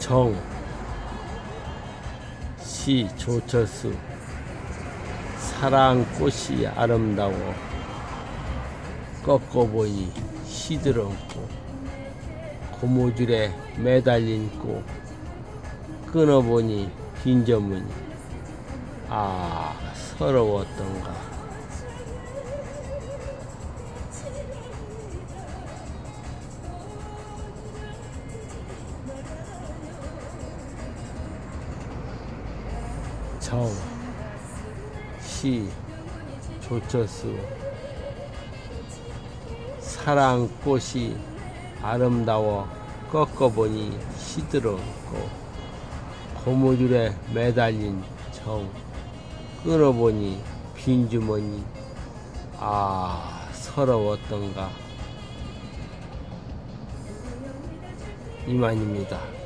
정, 시 조철수, 사랑 꽃이 아름다워, 꺾어보니 시들었고, 고무줄에 매달린 꽃, 끊어보니 빈저무니, 아, 서러웠던가. 정, 시, 조철수, 사랑꽃이 아름다워 꺾어보니 시들었고, 고무줄에 매달린 정, 끊어보니 빈주머니, 아, 서러웠던가. 이만입니다.